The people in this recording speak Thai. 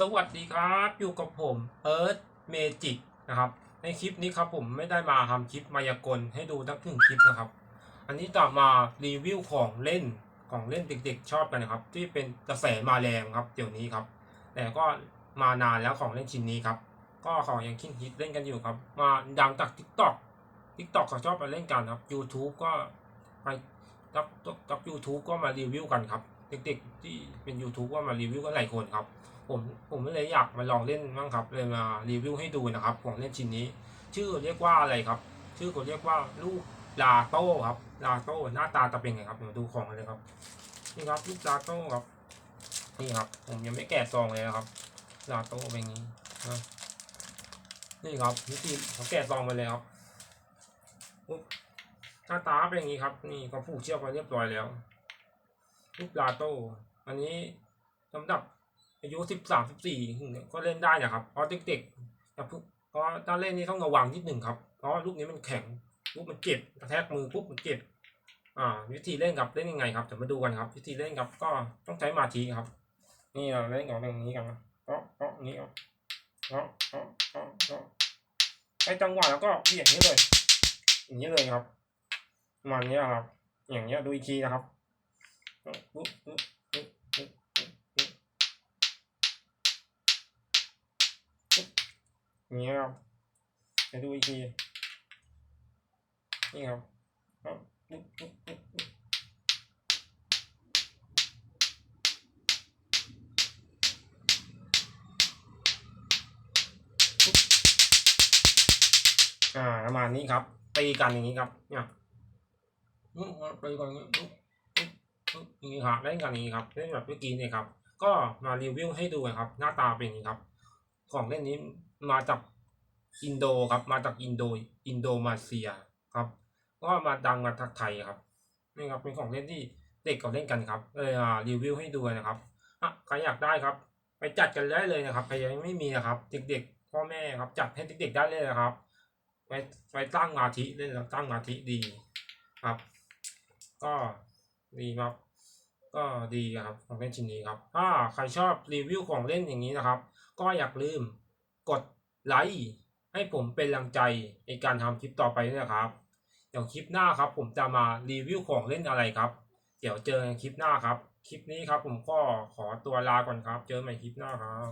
สวัสดีครับ อยู่กับผมเอิร์ธเมจิกนะครับ ในคลิปนี้ครับผมไม่ได้มาทำคลิปมายากลให้ดูทั้งหนึ่งคลิปนะครับ อันนี้จะมารีวิวของเล่นของเล่นเด็กๆ ชอบกันนะครับ ที่เป็นกระแสมาแรงครับเดี๋ยวนี้ครับ แต่ก็มานานแล้วของเล่นชิ้นนี้ครับ ก็เขายังคิดฮิตเล่นกันอยู่ครับ มาดังจาก TikTok TikTok เขาชอบไปเล่นกันครับ YouTube ก็ไปจากจาก YouTube ก็มารีวิวกันครับ เด็กๆที่เป็น YouTube ก็มารีวิวกันหลายคนครับ ผมผมก็เลยอยากมาลองเล่นบ้างครับ เลยมารีวิวให้ดูนะครับของเล่นชิ้นนี้ ชื่อเรียกว่าอะไรครับ ชื่อเขาเรียกว่าลูกลาโต้ครับลาโต้หน้าตาจะเป็นไงครับมาดูของกันเลยครับนี่ครับลูกลาโต้ครับนี่ครับ ผมยังไม่แกะซองเลยนะครับลาโต้เป็นอย่างนี้นะนี่ครับวิธีผมแกะซองไปเลยครับปุ๊บหน้าตาเป็นอย่างนี้ครับ นี่เขาผูกเชือกไว้เรียบร้อยแล้ว ลูกลาโต อันนี้สำหรับอายุสิบสามสิบสี่ก็เล่นได้นะครับเพราะเด็กๆอย่าเพราะถ้าเล่นนี่ต้องระวังนิดหนึ่งครับ เพราะลูกนี้มันแข็งลูกมันเจ็บกระแทกมือปุ๊บมันเจ็บอ่า วิธีเล่นครับเล่นยังไงครับเดี๋ยวมาดูกันครับ วิธีเล่นครับก็ต้องใช้มาธิครับ นี่เราเล่นกันอย่างนี้กันนะเนาะเนาะนี้ครับเนาะเนาะเนาะเนาะไอ้จังหวะแล้วก็เบี่ยงนี้เลย อย่างนี้เลยครับมาณนี้ครับ อย่างเงี้ยดูอีกทีนะครับ เงี้ยครับเดี๋ยวดูอีกทีนี่ครับครับปุ๊บปุ๊บปุ๊บปุ๊บปุ๊บอ่าประมาณนี้ครับตีกันอย่างนี้ครับเนี่ยอืมตีกันอย่างนี้ นี่ครับเล่นกันนี้ครับเล่นแบบเมื่อกี้เนี่ยครับ ก็มารีวิวให้ดูนะครับ หน้าตาเป็นอย่างนี้ครับ ของเล่นนี้มาจากอินโดครับ มาจากอินโดอินโดมาเซียครับก็มาดังมาจากไทยครับนี่ครับเป็นของเล่นที่เด็กเขาเล่นกันครับเลยรีวิวให้ดูนะครับอะใครอยากได้ครับ ไปจัดกันได้เลยนะครับใครยังไม่มีนะครับ เด็กๆพ่อแม่ครับ จัดให้เด็กๆได้เลยนะครับไปไปตั้งมาธิเล่นแล้วตั้งมาธิดีครับ ก็ดีครับ ก็ดีครับของเล่นชิ้นนี้ครับ ถ้าใครชอบรีวิวของเล่นอย่างนี้นะครับ ก็อย่าลืมกดไลค์ให้ผมเป็นแรงใจในการทำคลิปต่อไปนะครับเดี๋ยวคลิปหน้าครับ ผมจะมารีวิวของเล่นอะไรครับ เดี๋ยวเจอกันคลิปหน้าครับ คลิปนี้ครับผมก็ขอตัวลาก่อนครับ เจอกันใหม่คลิปหน้าครับ